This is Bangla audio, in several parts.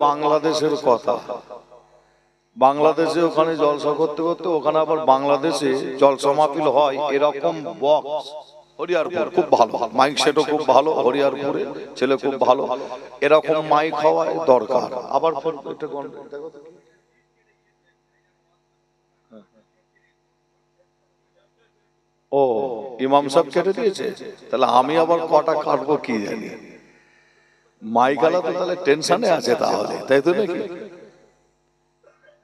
বাংলাদেশের কথা। বাংলাদেশে ওখানে জলসা করতে করতে ওখানে আবার বাংলাদেশে জলসা মাহফিল হয়, এরকম বক্স হরিয়ারপুর। খুব ভালো। মাইক সেটও খুব ভালো। হরিয়ারপুরে ছেলে খুব ভালো। এরকম মাইক হওয়ায় দরকার। আবার? ও, ইমাম সাহেব কেটে দিয়েছে? তাহলে আমি আবার কটা কাটবো কি জানি। মাইকালা তো তাহলে টেনশনে আছে তাহলে তাই তো নাকি?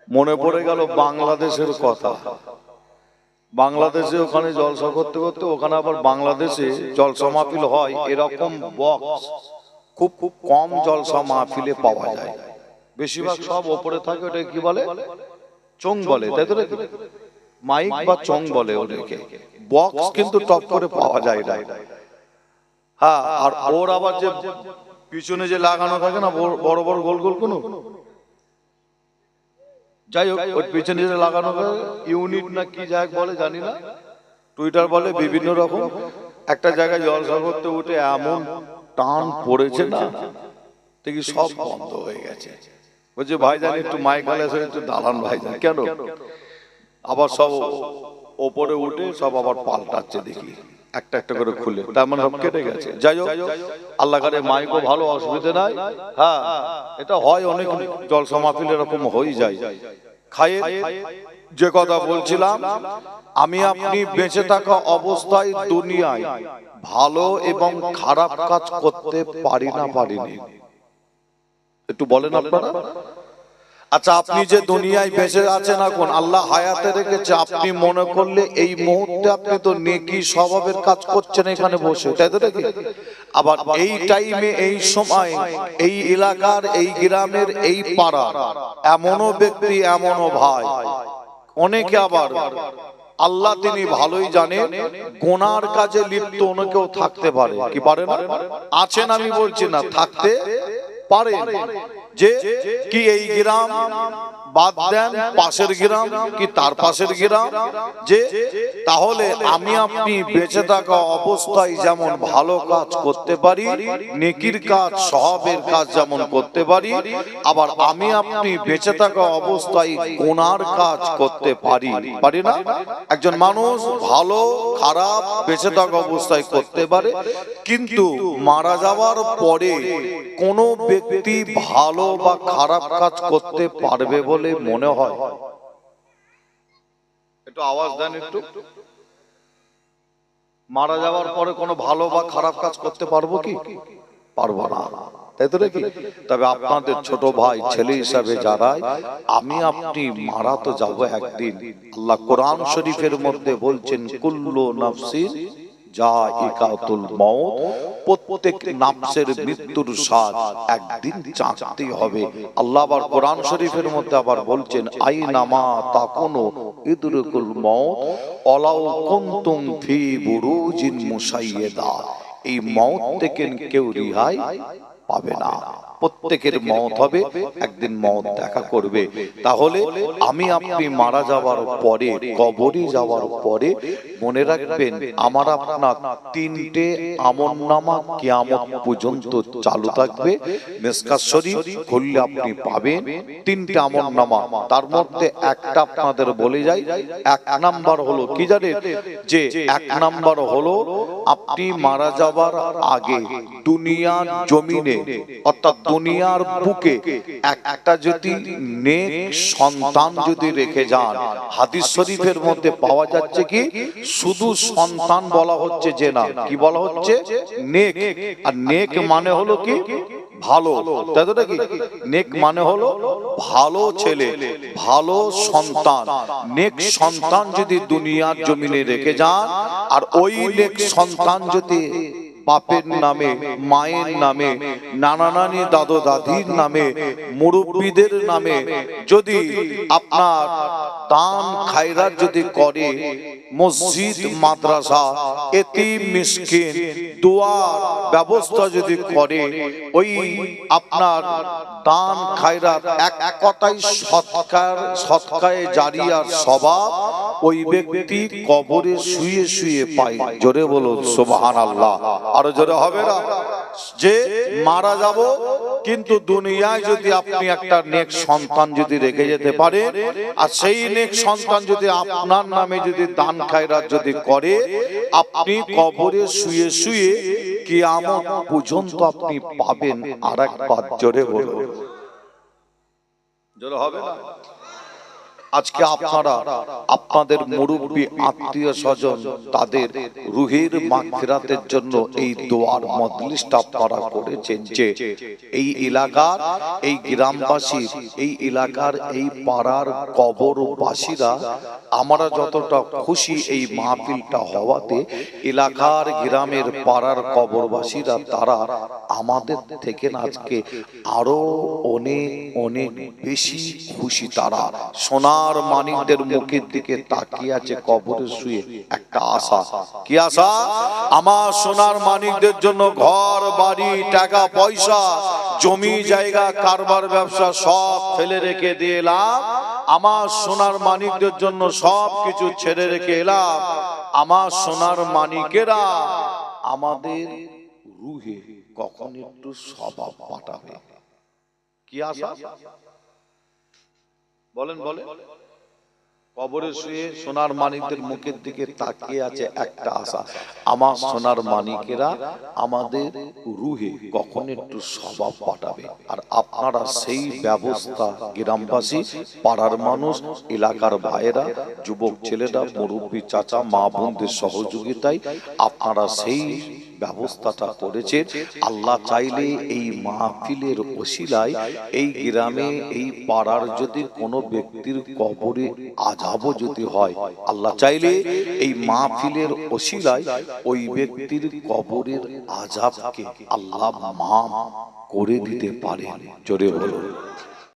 মনে পড়ে গেল বাংলাদেশের কথা। বাংলাদেশে ওখানে জলসা করতে করতে ওখানে আবার বাংলাদেশে জলসা মাহফিল হয় এরকম বক্স খুব খুব কম জলসা মাহফিলে পাওয়া যায়। বেশিরভাগ সব ওপরে থাকে ওটা কি বলে? চোং বলে তাই তো নাকি? মাইক বা চং বলে ওদেরকে। বক্স কিন্তু টপ করে পাওয়া যায় না হ্যাঁ আর ওর আবার যে পিছনে যে লাগানো থাকে না, বড় বড় গোল গোল কোনো? যাই হোক ওর পিছনে যে লাগানো থাকে, ইউনিট না কি যাই বলে, জানি না। টুইটার বলে বিভিন্ন রকম। একটা জায়গায় জলসা করতে উঠে এমন টান পড়েছে না, দেখি সব বন্ধ হয়ে গেছে। বলছে, ভাইজান, একটু মাইকাল এসে একটু দাঁড়ান ভাইজান, কেন? আবার সব ওপরে উঠে সব আবার পাল্টাচ্ছে দেখি। একটা একটা করে খুলে। তার মানে সব কেটে গেছে। যাই হোক আল্লাহ কারে মাইকও ভালো অসুবিধে নাই। হ্যাঁ এটা হয় অনেক জল মাহফিল এরকম হয়ে যায়। খায়ে যে কথা বলছিলাম আমি আপনি বেঁচে থাকা অবস্থায় দুনিয়ায় ভালো এবং খারাপ কাজ করতে পারি না পারিনি। একটু বলেন আপনারা? আচ্ছা আপনি যে দুনিয়ায় বেঁচে আছেন এখন আল্লাহ হায়াতে রেখেছে, আপনি মনে করলে এই মুহূর্তে আপনি তো নেকি স্বভাবের কাজ করছেন এখানে বসে, তাই তো নাকি? আবার এই টাইমে এই সময়, এই এলাকার, এই গ্রামের, এই পাড়ার, এমনও ব্যক্তি, এমনও ভাই। অনেকে আবার, আল্লাহ তিনি ভালোই জানেন, গোনার কাজে লিপ্ত অনেকেও থাকতে পারে, কি পারে না? আছেন আমি বলছি না, থাকতে পারে যে কি এই গ্রাম? বাদ দেন পাশের গ্রাম, কি তার পাশের গ্রাম? যে তাহলে আমি আপনি বেঁচে থাকা অবস্থায় যেমন ভালো কাজ করতে পারি, নেকির কাজ সহাবের কাজ যেমন করতে পারি, আবার আমি আপনি বেঁচে থাকা অবস্থায় গোনার কাজ করতে পারি পারি না? একজন মানুষ ভালো, খারাপ বেঁচে থাকা অবস্থায় করতে পারে, কিন্তু মারা যাওয়ার পরে কোনো ব্যক্তি ভালো বা খারাপ কাজ করতে পারবে বলে মনে হয়। একটু আওয়াজ দেন একটু। মারা যাওয়ার পরে কোনো ভালো বা খারাপ কাজ করতে পারব কি? পারব না। তবে আপনাদের ছোট ভাই, ছেলে হিসাবে যারাই, আমি আপনি মারা তো যাব একদিন। আল্লাহ কোরআন শরীফের মধ্যে বলছেন, কুল্লু নাফসিন জাইকাতুল মউত প্রত্যেক নাফসের মৃত্যুর স্বাদ একদিন চাঁচতেই হবে। আল্লাহ আবার কোরআন শরীফের মধ্যে আবার বলছেন আইনামা তাকুনু ইদরুকুল মউত অলাউ কুনতুম ফি বুরুজিন মুসাইয়্যিদা এই মউত থেকে কেউ রিহাই পাবে না। প্রত্যেকের মত হবে একদিন মত দেখা করবে। তাহলে আমি আপনি মারা যাওয়ার পরে কবরে যাওয়ার পরে মনে রাখবেন আমার আপনার তিনটে আমল নামা কিয়ামত পর্যন্ত চালু থাকবে। মেসকাস শরীফ খুললে আপনি পাবেন তিনটে আমল নামা। তার মধ্যে একটা আপনাদের বলে যাই এক নাম্বার হলো কি জানেন যে এক নাম্বার হলো আপনি মারা যাওয়ার আগে দুনিয়ার জমিনে অর্থাৎ দুনিয়ার বুকে একটা যদি নেক সন্তান যদি রেখে যান, হাদিস শরীফের মধ্যে পাওয়া যাচ্ছে কি, শুধু সন্তান বলা হচ্ছে যে না, কি বলা হচ্ছে? নেক। আর নেক মানে হলো কি? ভালো। তাই তো নাকি? নেক মানে হলো ভালো ছেলে, ভালো সন্তান। নেক সন্তান যদি দুনিয়ার জমিনে রেখে যান, আর ওই নেক সন্তান যদি বাপের নামে মায়ের নামে নানা নানি দাদু দাদির নামে মুরব্বীদের নামে যদি আপনার দান খায়রাত যদি করে মসজিদ মাদ্রাসা এতি মিসকিন দোয়ার ব্যবস্থা যদি করে ওই আপনার দান খায়রাত এক কথায় সৎকার সৎকায়ে জারিয়ার স্বভাব ওই ব্যক্তি কবরে শুয়ে শুয়ে পায়। জোরে বলো সুবহানাল্লাহ। আরও জোরে হবে না? যে মারা যাব কিন্তু দুনিয়ায় যদি আপনি একটা নেক সন্তান যদি রেখে যেতে পারে, আর সেই নেক সন্তান যদি আপনার নামে যদি দান খায়রাত যদি করে, আপনি কবরে শুয়ে শুয়ে কি কিয়ামত পর্যন্ত আপনি পাবেন আর একবার জোরে বলুন। জোরে হবে না? আজকে আপনারা, আপনাদের মুরব্বী, আত্মীয় স্বজন, তাদের রুহের মাগফিরাতের জন্য এই দোয়ার মজলিসটা আপনারা করেছেন যে এই এলাকার, এই গ্রামবাসী এই এলাকার, এই পাড়ার কবরবাসীরা আমরা যতটা খুশি এই মাহফিলটা হওয়াতে এলাকার, গ্রামের পাড়ার কবরবাসীরা তারা আমাদের থেকে আজকে আরও অনেক অনেক বেশি খুশি তারা। সোনার মানিকদের মুখের দিকে তাকিয়ে আছে, কবরে শুয়ে একটা আশা। কি আশা? আমার সোনার মানিকদের জন্য ঘর, বাড়ি, টাকা, পয়সা, জমি, জায়গা, কারবার, ব্যবসা সব ফেলে রেখে দিয়ে এলাম। আমার সোনার মানিকদের জন্য সব কিছু ছেড়ে রেখে এলাম। আমার সোনার মানিকেরা আমাদের রুহে কখন একটু স্বভাব পাঠাবে। কি আশা? বলেন বলেন কবরে শুয়ে সোনার মানিকদের মুখের দিকে তাকিয়ে আছে একটা আশা। আমার সোনার মানিকেরা আমাদের রুহে কখন একটু স্বভাব পাঠাবে। আর আপনারা সেই ব্যবস্থা গ্রামবাসী পাড়ার মানুষ এলাকার ভাইয়েরা যুবক ছেলেরা মুরব্বী চাচা মা বোনদের সহযোগিতায় আপনারা সেই ব্যবস্থাটা করেছে আল্লাহ চাইলে এই মাহফিলের ওসিলায় এই গ্রামে এই পাড়ার যদি কোনো ব্যক্তির কবরে আজাবও যদি হয় আল্লাহ চাইলে এই মাহফিলের ওসিলায় ওই ব্যক্তির কবরের আজাবকে আল্লাহ মাফ করে দিতে পারে জোরে বলুন।